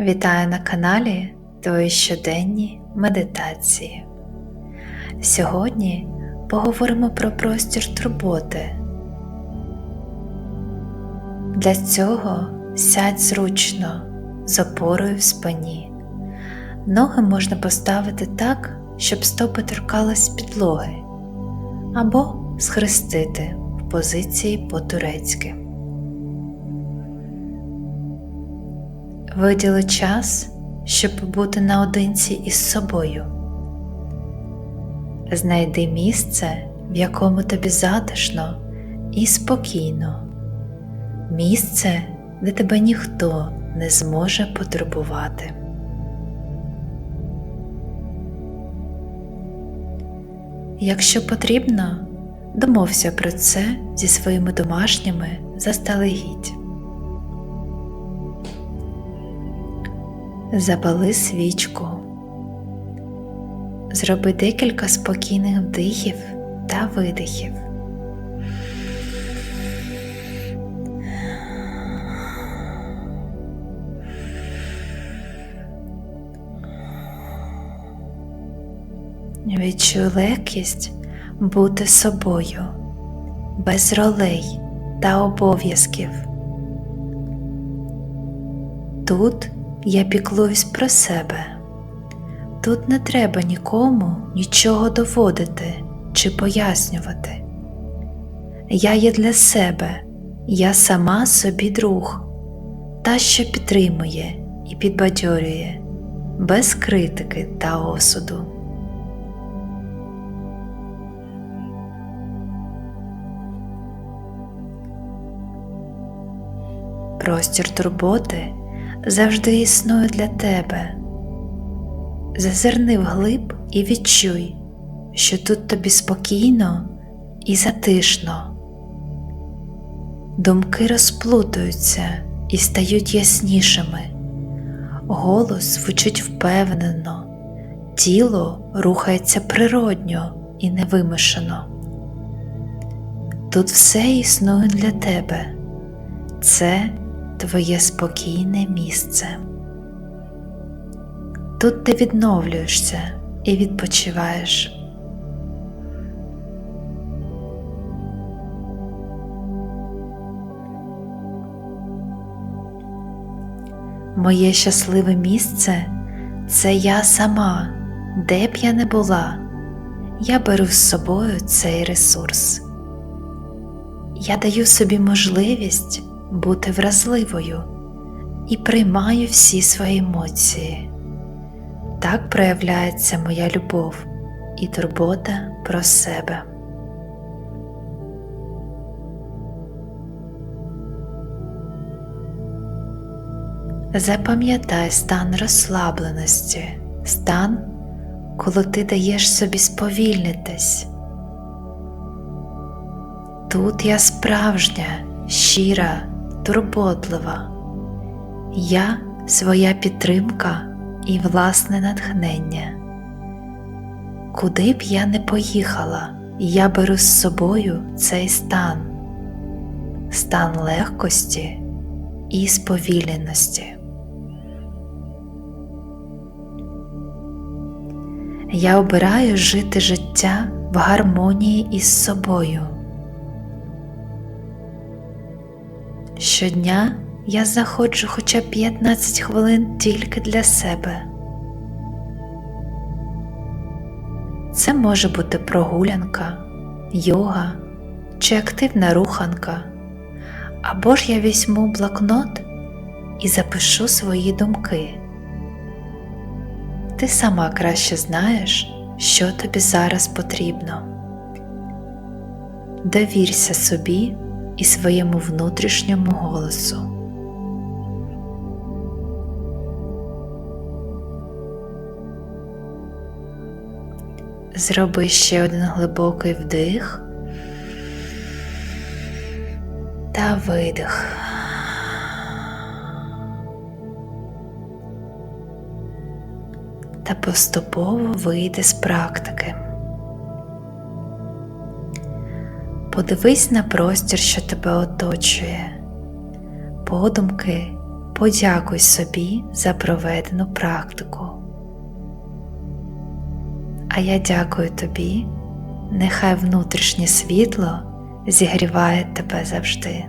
Вітаю на каналі Твої щоденні медитації. Сьогодні поговоримо про простір турботи. Для цього сядь зручно з опорою в спині. Ноги можна поставити так, щоб стопи торкались підлоги, або схрестити в позиції по-турецьки. Виділи час, щоб побути наодинці із собою. Знайди місце, в якому тобі затишно і спокійно, місце, де тебе ніхто не зможе потурбувати. Якщо потрібно, домовся про це зі своїми домашніми заздалегідь. Запали свічку, зроби декілька спокійних вдихів та видихів. Відчуй легкість бути собою, без ролей та обов'язків. Тут я піклуюсь про себе. Тут не треба нікому нічого доводити чи пояснювати. Я є для себе, я сама собі друг, та, що підтримує і підбадьорює, без критики та осуду. Простір турботи завжди існує для тебе. Зазирни вглиб і відчуй, що тут тобі спокійно і затишно. Думки розплутуються і стають яснішими, голос звучить впевнено, тіло рухається природньо і невимушено. Тут все існує для тебе. Це твоє спокійне місце. Тут ти відновлюєшся і відпочиваєш. Моє щасливе місце це я сама, де б я не була, я беру з собою цей ресурс. Я даю собі можливість бути вразливою і приймаю всі свої емоції. Так проявляється моя любов і турбота про себе. Запам'ятай стан розслабленості, стан, коли ти даєш собі сповільнитись. Тут я справжня щира, турботлива, я своя підтримка і власне натхнення. Куди б я не поїхала, я беру з собою цей стан, стан легкості і сповільненості. Я обираю жити життя в гармонії із собою. Щодня я заходжу хоча б 15 хвилин тільки для себе. Це може бути прогулянка, йога чи активна руханка, або ж я візьму блокнот і запишу свої думки. Ти сама краще знаєш, що тобі зараз потрібно. Довірся собі і своєму внутрішньому голосу. Зроби ще один глибокий вдих та видих. Та поступово вийди з практики. Подивись на простір, що тебе оточує, подумки подякуй собі за проведену практику. А я дякую тобі, нехай внутрішнє світло зігріває тебе завжди.